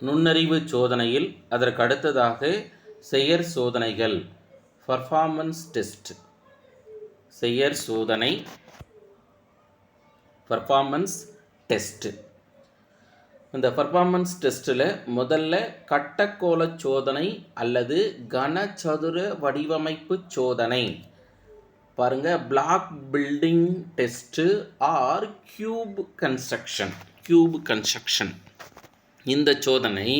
நுண்ணறிவு சோதனையில் அதற்கு அடுத்ததாக செயற் சோதனைகள் பர்ஃபார்மன்ஸ் டெஸ்ட் செயற் சோதனை பர்ஃபார்மன்ஸ் டெஸ்ட்டு இந்த பர்ஃபார்மன்ஸ் டெஸ்ட்டில் முதல்ல கட்டக்கோல சோதனை அல்லது கனச்சதுர வடிவமைப்பு சோதனை. பாருங்கள் block building test or cube construction cube construction இந்த சோதனை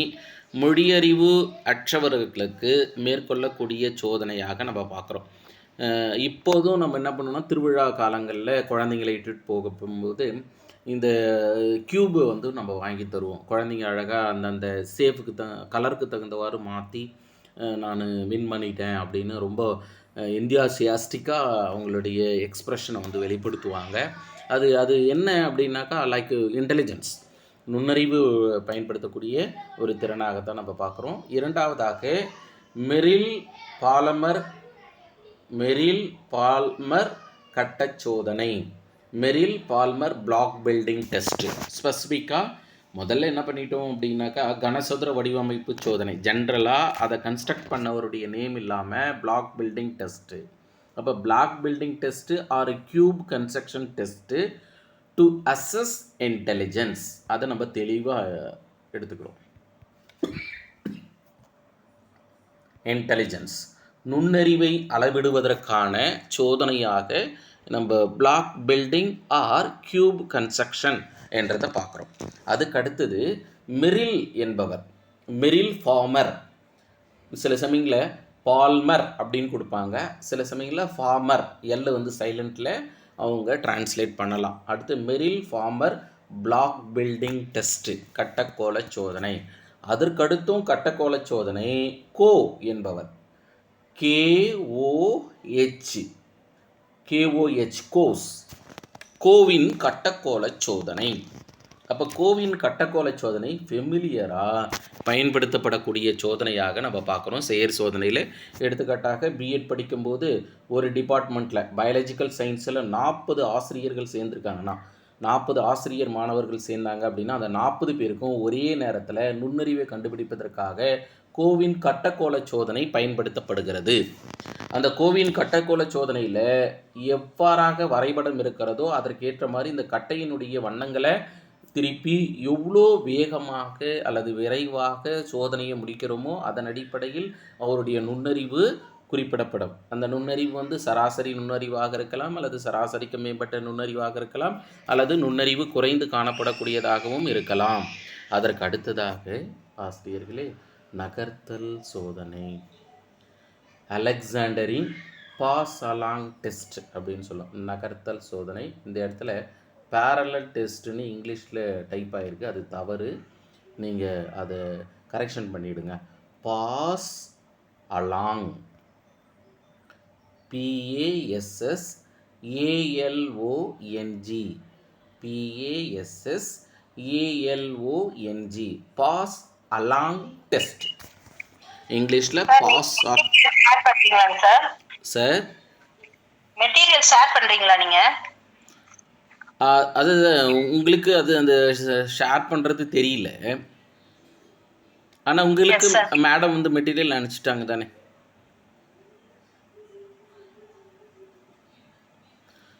மொழியறிவு அற்றவர்களுக்கு மேற்கொள்ளக்கூடிய சோதனையாக நம்ம பார்க்குறோம். இப்போதும் நம்ம என்ன பண்ணோம்னா திருவிழா காலங்களில் குழந்தைங்களை இட்டுட்டு போக போகும்போது இந்த க்யூபு வந்து நம்ம வாங்கி தருவோம். குழந்தைங்க அழகாக அந்தந்த சேஃபுக்கு த கலருக்கு தகுந்தவாறு மாற்றி நான் வின் பண்ணிட்டேன் அப்படின்னு ரொம்ப எந்தியாசியாஸ்டிக்காக அவங்களுடைய எக்ஸ்ப்ரெஷனை வந்து வெளிப்படுத்துவாங்க. அது அது என்ன அப்படின்னாக்கா லைக் இன்டெலிஜென்ஸ் நுண்ணறிவு பயன்படுத்தக்கூடிய ஒரு திறனாகத்தான் நம்ம பார்க்குறோம். இரண்டாவதாக மெரில் பாலமர் மெரில் பால்மர் கட்டச் சோதனை. Merrill Palmer block building test ஸ்பெசிஃபிக்காக முதல்ல என்ன பண்ணிட்டோம் அப்படின்னாக்கா கனசதுர வடிவமைப்பு சோதனை. ஜென்ரலாக அதை கன்ஸ்ட்ரக்ட் பண்ணவருடைய நேம் இல்லாமல் பிளாக் பில்டிங் டெஸ்ட்டு அப்போ block building test or cube construction test to assess intelligence அதை நம்ம தெளிவாக எடுத்துக்கிறோம். இன்டெலிஜென்ஸ் நுண்ணறிவை அளவிடுவதற்கான சோதனையாக நம்ம block building or cube construction என்றதை பார்க்குறோம். அதுக்கு அடுத்தது மெரில் என்பவர். மெரில் ஃபார்மர் சில சமயங்களில் பால்மர் அப்படின்னு கொடுப்பாங்க. சில சமயங்களில் ஃபார்மர் எல்ல வந்து சைலண்ட்டில் அவங்க டிரான்ஸ்லேட் பண்ணலாம். அடுத்து Merrill Palmer block building test கட்டக்கோல சோதனை. அதற்கடுத்தும் கட்டக்கோல சோதனை கோ என்பவர். K O H K O H Kohs. CoWIN கட்டக்கோல சோதனை. அப்போ கோவின் கட்டக்கோல சோதனை ஃபெமிலியராக பயன்படுத்தப்படக்கூடிய சோதனையாக நம்ம பார்க்குறோம். செயற் சோதனையில் எடுத்துக்காட்டாக பிஎட் படிக்கும்போது ஒரு டிபார்ட்மெண்ட்டில் பயாலஜிக்கல் சயின்ஸில் நாற்பது ஆசிரியர்கள் சேர்ந்துருக்காங்கன்னா நாற்பது ஆசிரியர் மாணவர்கள் சேர்ந்தாங்க அப்படின்னா அந்த நாற்பது பேருக்கும் ஒரே நேரத்தில் நுண்ணறிவை கண்டுபிடிப்பதற்காக கோவின் கட்டக்கோல சோதனை பயன்படுத்தப்படுகிறது. அந்த கோவின் கட்டக்கோல சோதனையில் எவ்வாறாக வரைபடம் இருக்கிறதோ அதற்கேற்ற மாதிரி இந்த கட்டையினுடைய வண்ணங்களை திருப்பி எவ்வளோ வேகமாக அல்லது விரைவாக சோதனையை முடிக்கிறோமோ அதன் அடிப்படையில் அவருடைய நுண்ணறிவு குறிப்பிடப்படும். அந்த நுண்ணறிவு வந்து சராசரி நுண்ணறிவாக இருக்கலாம் அல்லது சராசரிக்கு மேம்பட்ட நுண்ணறிவாக இருக்கலாம் அல்லது நுண்ணறிவு குறைந்து காணப்படக்கூடியதாகவும் இருக்கலாம். அதற்கு அடுத்ததாக ஆசிரியர்களே நகர்த்தல் சோதனை. அலெக்சாண்டரின் பாஸ் அலாங் டெஸ்ட் அப்படின்னு சொல்லும். நகர்த்தல் சோதனை. இந்த இடத்துல பேரலல் டெஸ்ட்டுன்னு இங்கிலீஷில் டைப் ஆகிருக்கு அது தவறு. நீங்கள் அதை கரெக்ஷன் பண்ணிவிடுங்க pass along P A S S A L O N G P A S S A L O N G pass along test இங்கிலீஷில் pass sir sir material share பண்றீங்களா நீங்க? அது உங்களுக்கு அது அந்த ஷேர் பண்ணுறது தெரியல. ஆனால் உங்களுக்கு. மேடம் வந்து மெட்டீரியல் அனுப்பிச்சிட்டாங்க தானே?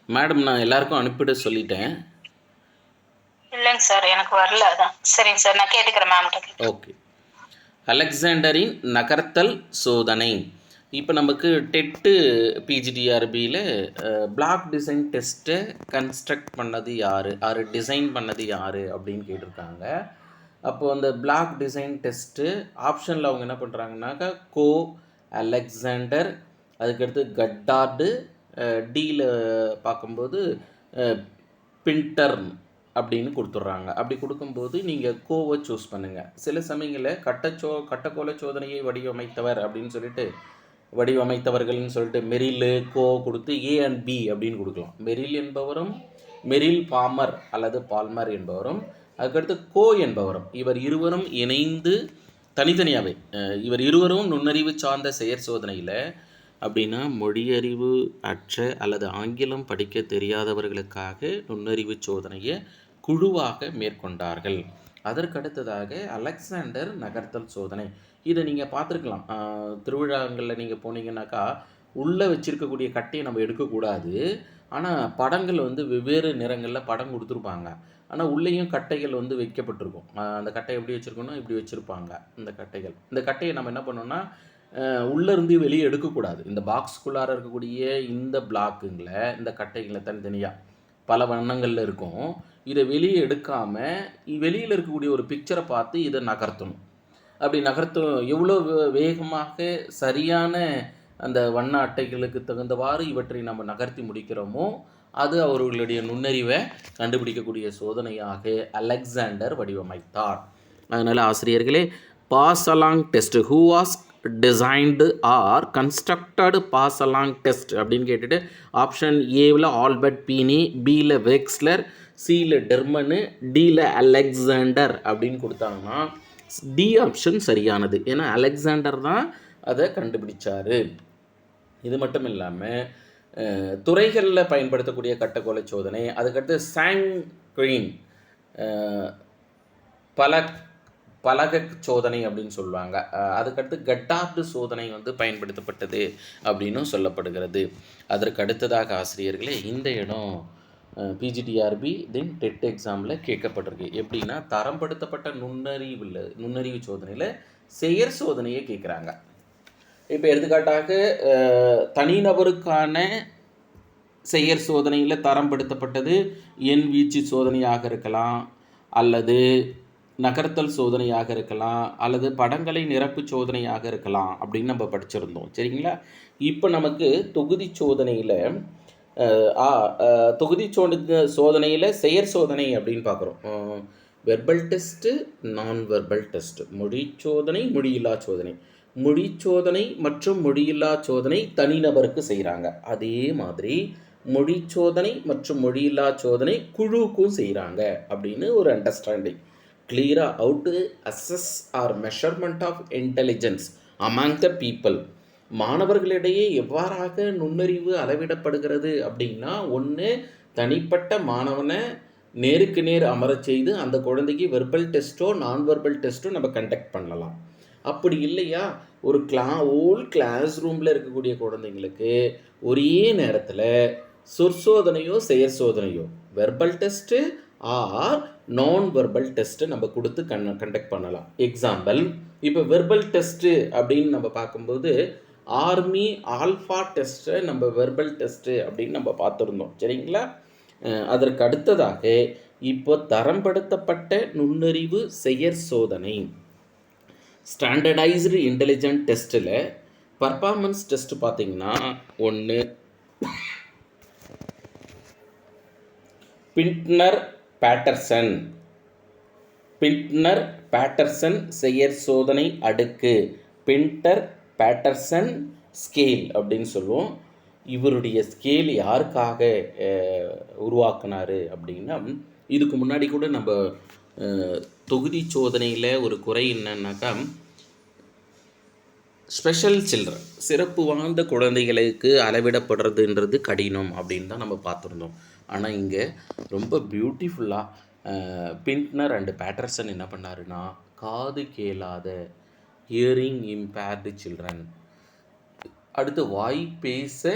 மேடம் நான் எல்லாருக்கும் அனுப்பிட சொல்லிட்டேன். இல்லைங்க சார் எனக்கு வரல அதான். சரிங்க சார் நான் கேட்டுக்கிறேன் மேம் ஓகே அலெக்சாண்டரின் நகர்த்தல் சோதனை. இப்போ நமக்கு டெட்டு பிஜிடிஆர்பியில் பிளாக் டிசைன் டெஸ்ட்டை கன்ஸ்ட்ரக்ட் பண்ணது யார்? ஆறு டிசைன் பண்ணது யார்? அப்படின்னு கேட்டிருக்காங்க. அப்போது அந்த பிளாக் டிசைன் டெஸ்ட்டு ஆப்ஷனில் அவங்க என்ன பண்ணுறாங்கனாக்கா கோ அலெக்சாண்டர் அதுக்கடுத்து கட்டார்டு டியில் பார்க்கும்போது பின்டர்ன் அப்படின்னு கொடுத்துட்றாங்க. அப்படி கொடுக்கும்போது நீங்கள் கோவை சூஸ் பண்ணுங்கள் சில சமயங்களில் கட்டச்சோ கட்டக்கோல சோதனையை வடிவமைத்தவர் அப்படின்னு சொல்லிட்டு வடிவமைத்தவர்கள்னு சொல்லிட்டு மெரில் கோ கொடுத்து ஏ அண்ட் பி அப்படின்னு கொடுக்கலாம். மெரில் என்பவரும் மெரில் பாமர் அல்லது பால்மர் என்பவரும் அதுக்கடுத்து கோ என்பவரும். இவர் இருவரும் இணைந்து தனித்தனியாகவே இவர் இருவரும் நுண்ணறிவு சார்ந்த செயற் சோதனையில் அப்படின்னா மொழியறிவு அற்ற அல்லது ஆங்கிலம் படிக்க தெரியாதவர்களுக்காக நுண்ணறிவு சோதனையை குழுவாக மேற்கொண்டார்கள். அதற்கு அடுத்ததாக அலெக்சாண்டர் நகர்த்தல் சோதனை. இதை நீங்கள் பார்த்துருக்கலாம். திருவிழாங்களில் நீங்கள் போனீங்கன்னாக்கா உள்ளே வச்சுருக்கக்கூடிய கட்டையை நம்ம எடுக்கக்கூடாது. ஆனால் படங்கள் வந்து வெவ்வேறு நிறங்களில் படம் கொடுத்துருப்பாங்க. ஆனால் உள்ளேயும் கட்டைகள் வந்து வைக்கப்பட்டிருக்கும். அந்த கட்டை எப்படி வச்சுருக்கோன்னா இப்படி வச்சுருப்பாங்க இந்த கட்டைகள். இந்த கட்டையை நம்ம என்ன பண்ணோம்னா உள்ளேருந்து வெளியே எடுக்கக்கூடாது. இந்த பாக்ஸ்குள்ளார இருக்கக்கூடிய இந்த பிளாக்குங்களை இந்த கட்டைகளை தனித்தனியாக பல வண்ணங்களில் இருக்கும். இதை வெளியே எடுக்காமல் வெளியில் இருக்கக்கூடிய ஒரு பிக்சரை பார்த்து இதை நகர்த்தணும். அப்படி நகர்த்தும் எவ்வளோ வே- வேகமாக சரியான அந்த வண்ண அட்டைகளுக்கு தகுந்தவாறு இவற்றை நம்ம நகர்த்தி முடிக்கிறோமோ அது அவர்களுடைய நுண்ணறிவை கண்டுபிடிக்கக்கூடிய சோதனையாக அலெக்சாண்டர் வடிவமைத்தார். அதனால் ஆசிரியர்களே pass along test who was designed or constructed pass along test அப்படின்னு கேட்டுட்டு ஆப்ஷன் ஏவில் ஆல்பர்ட் பீனி பியில் வெக்ஸ்லர் சியில் டெர்மனு டியில் அலெக்சாண்டர் அப்படின்னு கொடுத்தாங்கன்னா டி ஆப்ஷன் சரியானது. ஏன்னா அலெக்சாண்டர் தான் அதை கண்டுபிடிச்சாரு. இது மட்டும் இல்லாமல் துறைகளில் பயன்படுத்தக்கூடிய கட்டக்கோலை சோதனை அதுக்கடுத்து சாங் குயின் பல பலக சோதனை அப்படின்னு சொல்லுவாங்க. அதுக்கடுத்து கட்டார்டு சோதனை வந்து பயன்படுத்தப்பட்டது அப்படின்னும் சொல்லப்படுகிறது. அதற்கு அடுத்ததாக ஆசிரியர்களே இந்த இடம் பிஜிடிஆர்பி தென் டெட் எக்ஸாமில் கேட்கப்பட்டிருக்கு. எப்படின்னா தரம்படுத்தப்பட்ட நுண்ணறிவில் நுண்ணறிவு சோதனையில் செயற் சோதனையை கேட்குறாங்க. இப்போ எடுத்துக்காட்டாக தனிநபருக்கான செயற் சோதனையில் தரம்படுத்தப்பட்டது எண் வீச்சு சோதனையாக இருக்கலாம் அல்லது நகர்த்தல் சோதனையாக இருக்கலாம் அல்லது படங்களை நிரப்பு சோதனையாக இருக்கலாம் அப்படின்னு நம்ம படிச்சிருந்தோம். சரிங்களா? இப்போ நமக்கு தொகுதி சோதனையில் தொகுதி சோதனை சோதனையில் செயற் சோதனை அப்படின்னு பார்க்குறோம். Verbal test non verbal test மொழி சோதனை மொழியில்லா சோதனை. மொழி சோதனை மற்றும் மொழியில்லா சோதனை தனிநபருக்கு செய்கிறாங்க அதே மாதிரி மொழி சோதனை மற்றும் மொழியில்லா சோதனை குழுவுக்கும் செய்கிறாங்க அப்படின்னு ஒரு understanding clear how to assess or measurement of intelligence among the people. மாணவர்களிடையே எவ்வாறாக நுண்ணறிவு அளவிடப்படுகிறது அப்படின்னா ஒன்று தனிப்பட்ட மாணவனை நேருக்கு நேர் அமரச் செய்து அந்த குழந்தைக்கு வெர்பல் டெஸ்ட்டோ நான் வெர்பல் டெஸ்ட்டோ நம்ம கண்டக்ட் பண்ணலாம். அப்படி இல்லையா? ஒரு கிளா ஓல் கிளாஸ் ரூமில் இருக்கக்கூடிய குழந்தைங்களுக்கு ஒரே நேரத்தில் சொற்சோதனையோ செயற் சோதனையோ verbal test or non verbal test நம்ம கொடுத்து கண் கண்டக்ட் பண்ணலாம். எக்ஸாம்பிள் இப்போ வெர்பல் டெஸ்ட்டு அப்படின்னு நம்ம பார்க்கும்போது ஆர்மி ஆல்ஃபா டெஸ்ட்டை நம்ம வெர்பல் டெஸ்ட்டு அப்படின்னு நம்ம பார்த்துருந்தோம். சரிங்களா? அதற்கு அடுத்ததாக இப்போ தரம்படுத்தப்பட்ட நுண்ணறிவு செயற் சோதனை. ஸ்டாண்டர்டைஸ்டு இன்டெலிஜென்ட் டெஸ்ட்டில் பர்ஃபார்மன்ஸ் டெஸ்ட் பார்த்தீங்கன்னா ஒன்று பின்னர் பேட்டர்சன். பின்னர் பேட்டர்சன் செயற் சோதனை அடுக்கு. பின்டர் பேட்டர்சன் ஸ்கேல் அப்படின்னு சொல்லுவோம். இவருடைய ஸ்கேல் யாருக்காக அஹ், உருவாக்குனாரு அப்படின்னா இதுக்கு முன்னாடி கூட நம்ம தொகுதி சோதனையில் ஒரு குறை என்னன்னாக்கா ஸ்பெஷல் சில்ட்ரன் சிறப்பு வாய்ந்த குழந்தைகளுக்கு அளவிடப்படுறதுன்றது கடினம் அப்படின்னு தான் நம்ம பார்த்துருந்தோம். ஆனால் இங்கே ரொம்ப பியூட்டிஃபுல்லாக பின்ட்னர் அண்டு பேட்டர்சன் என்ன பண்ணாருன்னா காது கேளாத ஹியரிங் இம்பேர்டு சில்ட்ரன் அடுத்து வாய் பேச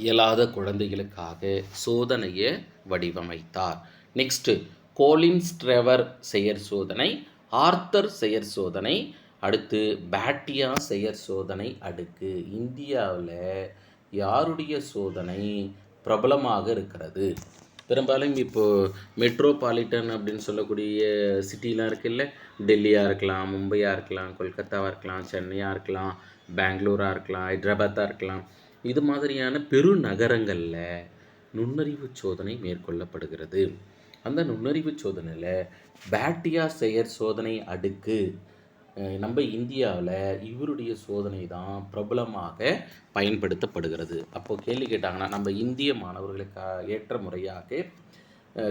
இயலாத குழந்தைகளுக்காக சோதனையை வடிவமைத்தார். நெக்ஸ்ட்டு கோலின்ஸ் ட்ரெவர் செயற் சோதனை ஆர்த்தர் செயற் சோதனை அடுத்து பேட்டியா செயற் சோதனை அடுக்கு. இந்தியாவில் யாருடைய சோதனை பிரபலமாக இருக்கிறது? பெரும்பாலும் இப்போது மெட்ரோபாலிட்டன் அப்படின்னு சொல்லக்கூடிய சிட்டிலாம் இருக்குல்ல? டெல்லியாக இருக்கலாம் மும்பையாக இருக்கலாம் கொல்கத்தாவாக இருக்கலாம் சென்னையாக இருக்கலாம் பெங்களூராக இருக்கலாம் ஹைதராபாத்தாக இருக்கலாம். இது மாதிரியான பெருநகரங்களில் நுண்ணறிவு சோதனை மேற்கொள்ளப்படுகிறது. அந்த நுண்ணறிவு சோதனையில் பேட்டியா செயற் சோதனை அடுக்கு நம்ம இந்தியாவில் இவருடைய சோதனை தான் பிரபலமாக பயன்படுத்தப்படுகிறது. அப்போது கேள்வி கேட்டாங்கன்னா நம்ம இந்திய மாணவர்களுக்கு ஏற்ற முறையாக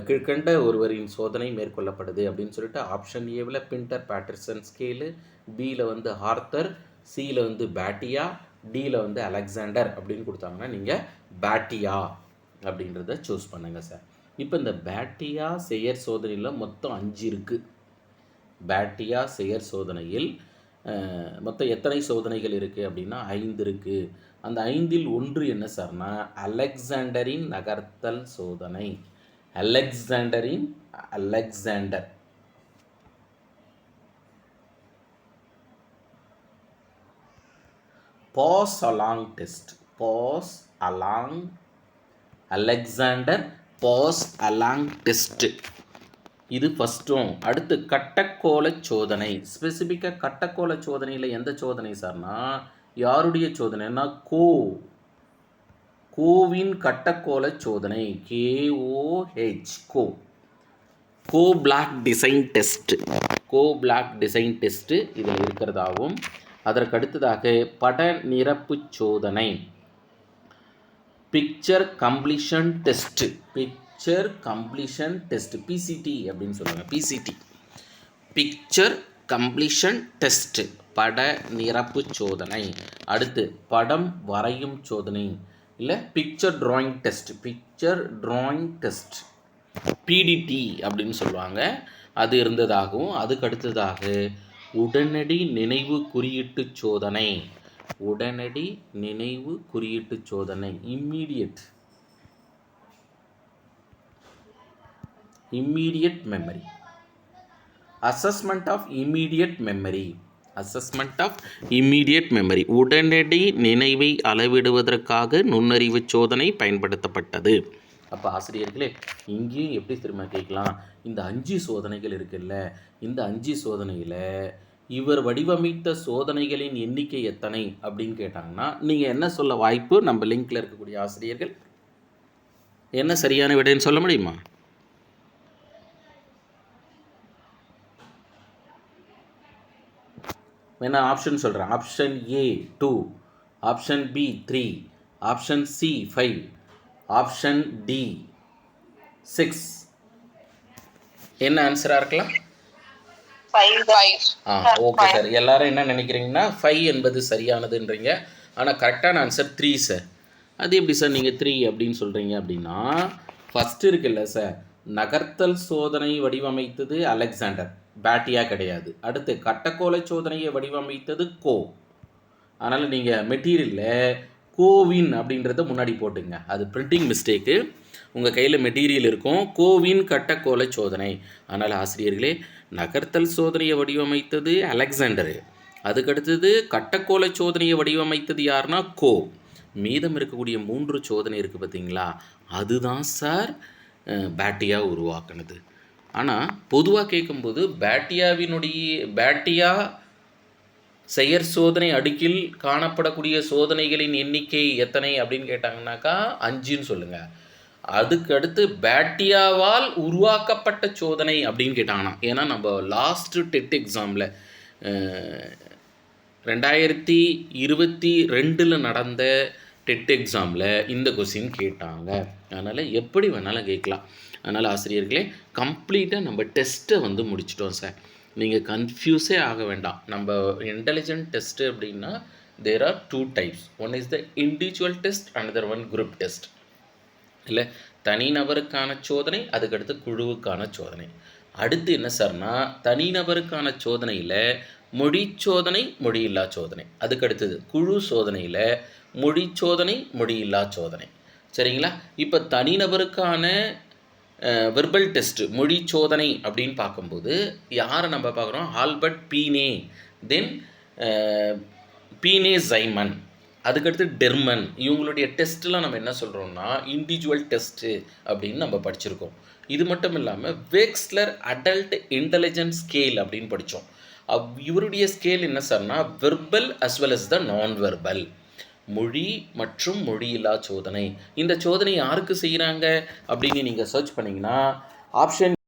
கீழ்கண்ட ஒருவரின் சோதனை மேற்கொள்ளப்படுது அப்படின்னு சொல்லிட்டு ஆப்ஷன் ஏவில் பின்டர் பேட்டர்சன் ஸ்கேலு பியில் வந்து ஹார்த்தர் சியில் வந்து பேட்டியா டியில் வந்து அலெக்சாண்டர் அப்படின்னு கொடுத்தாங்கன்னா நீங்கள் பேட்டியா அப்படின்றத சூஸ் பண்ணுங்கள் சார். இப்போ இந்த பேட்டியா செயற் சோதனையில் மொத்தம் அஞ்சு இருக்குது பேட்டியா செயற் சோதனையில் மொத்தம் எத்தனை சோதனைகள் இருக்குது அப்படின்னா ஐந்து இருக்குது அந்த ஐந்தில் ஒன்று என்ன சார்னா அலெக்சாண்டரின் நகர்த்தல் சோதனை. அலெக்சாண்டரின் Alexander. Pass along test pass along Alexander pass along test இது ஃபஸ்ட்டும் அடுத்து கட்டக்கோல சோதனை. ஸ்பெசிஃபிக்காக கட்டக்கோல சோதனையில் எந்த சோதனை சார்னா யாருடைய சோதனைனா கோ. கோவின் கட்டக்கோல சோதனை. K O H Koh. Koh block design test. Koh block design test இதில் இருக்கிறதாகவும் அதற்கு அடுத்ததாக பட நிரப்பு சோதனை. Picture completion test pick picture completion test PCT அப்படின்னு சொல்லுவாங்க பிசிடி பிக்சர் கம்ப்ளீஷன் டெஸ்ட் பட நிரப்பு சோதனை. அடுத்து படம் வரையும் சோதனை. இல்லை picture drawing test picture drawing test PDT அப்படின்னு சொல்லுவாங்க. அது இருந்ததாகவும் அதுக்கு அடுத்ததாக உடனடி நினைவு குறியீட்டு சோதனை. உடனடி நினைவு குறியீட்டு சோதனை immediate immediate memory assessment of immediate memory assessment of immediate memory உடனடி நினைவை அளவிடுவதற்காக நுண்ணறிவு சோதனை பயன்படுத்தப்பட்டது. அப்போ ஆசிரியர்களே இங்கேயும் எப்படி திரும்ப கேட்கலாம்? இந்த அஞ்சு சோதனைகள் இருக்குல்ல இந்த அஞ்சு சோதனையில் இவர் வடிவமைத்த சோதனைகளின் எண்ணிக்கை எத்தனை அப்படின்னு கேட்டாங்கன்னா நீங்கள் என்ன சொல்ல வாய்ப்பு? நம்ம லிங்க்ல இருக்கக்கூடிய ஆசிரியர்கள். என்ன சரியான விடைன்னு சொல்ல முடியுமா? வேணா ஆப்ஷன் சொல்கிறேன் option A two option B three option C five option D six என்ன ஆன்சராக இருக்கலாம்? ஆ ஓகே சார் எல்லாரும் என்ன நினைக்கிறீங்கன்னா ஃபைவ் என்பது சரியானதுன்றீங்க. ஆனால் கரெக்டான ஆன்சர் த்ரீ சார் அது எப்படி சார் நீங்கள் த்ரீ அப்படின்னு சொல்கிறீங்க அப்படின்னா ஃபஸ்ட்டு இருக்குல்ல சார் நகர்த்தல் சோதனை வடிவமைத்தது அலெக்சாண்டர். பேட்டியாக கிடையாது. அடுத்து கட்டக்கோலை சோதனையை வடிவமைத்தது கோ. அதனால் நீங்கள் மெட்டீரியலில் கோவின் அப்படின்றத முன்னாடி போட்டுங்க. அது பிரிண்டிங் மிஸ்டேக்கு உங்கள் கையில் மெட்டீரியல் இருக்கும். கோவின் கட்டக்கோலை சோதனை. அதனால் ஆசிரியர்களே நகர்த்தல் சோதனையை வடிவமைத்தது அலெக்சாண்டரு. அதுக்கடுத்தது கட்டக்கோலை சோதனையை வடிவமைத்தது யாருன்னா கோ. மீதம் இருக்கக்கூடிய மூன்று சோதனை இருக்குது பார்த்தீங்களா அதுதான் சார் பேட்டியாக உருவாக்குனது. ஆனால் பொதுவாக கேட்கும்போது பேட்டியாவினுடைய பேட்டியா செயற் சோதனை அடுக்கில் காணப்படக்கூடிய சோதனைகளின் எண்ணிக்கை எத்தனை அப்படின்னு கேட்டாங்கன்னாக்கா அஞ்சுன்னு சொல்லுங்கள் அதுக்கு அடுத்து பேட்டியாவால் உருவாக்கப்பட்ட சோதனை அப்படின்னு கேட்டாங்கன்னா ஏன்னா நம்ம லாஸ்ட்டு டெட் எக்ஸாமில் ரெண்டாயிரத்தி இருபத்தி ரெண்டில் நடந்த டெட் எக்ஸாமில் இந்த கொஸ்டின் கேட்டாங்க. அதனால் எப்படி வேணாலும் கேட்கலாம். அதனால் ஆசிரியர்களே கம்ப்ளீட்டாக நம்ம டெஸ்ட்டை வந்து முடிச்சிட்டோம் சார் நீங்கள் கன்ஃபியூஸே ஆக வேண்டாம். நம்ம இன்டெலிஜென்ட் டெஸ்ட்டு அப்படின்னா there are two types one is the individual test under one group test இல்லை தனிநபருக்கான சோதனை அதுக்கடுத்து குழுவுக்கான சோதனை. அடுத்து என்ன சார்னா தனிநபருக்கான சோதனையில் மொழி சோதனை மொழியில்லா சோதனை. அதுக்கடுத்தது குழு சோதனையில் மொழி சோதனை மொழியில்லா சோதனை. சரிங்களா? இப்போ தனிநபருக்கான வெர்பல் டெஸ்ட் மொழி சோதனை அப்படின்னு பார்க்கும்போது யாரை நம்ம பார்க்குறோம்? ஆல்பர்ட் பீனே. தென் பீனே ஜைமன் அதுக்கடுத்து டெர்மன். இவங்களுடைய டெஸ்ட்டெலாம் நம்ம என்ன சொல்கிறோம்னா இண்டிவிஜுவல் டெஸ்ட்டு அப்படின்னு நம்ம படிச்சிருக்கோம். இது மட்டும் இல்லாமல் வேக்ஸ்லர் அடல்ட் இன்டெலிஜென்ஸ் ஸ்கேல் அப்படின்னு படித்தோம் அவ் இவருடைய ஸ்கேல் என்ன சார்னா verbal as well as the non verbal மொழி மற்றும் மொழியில்லா சோதனை. இந்த சோதனை யாருக்கு செய்கிறாங்க அப்படின்னு நீங்கள் சர்ச் பண்ணிங்கன்னா ஆப்ஷன்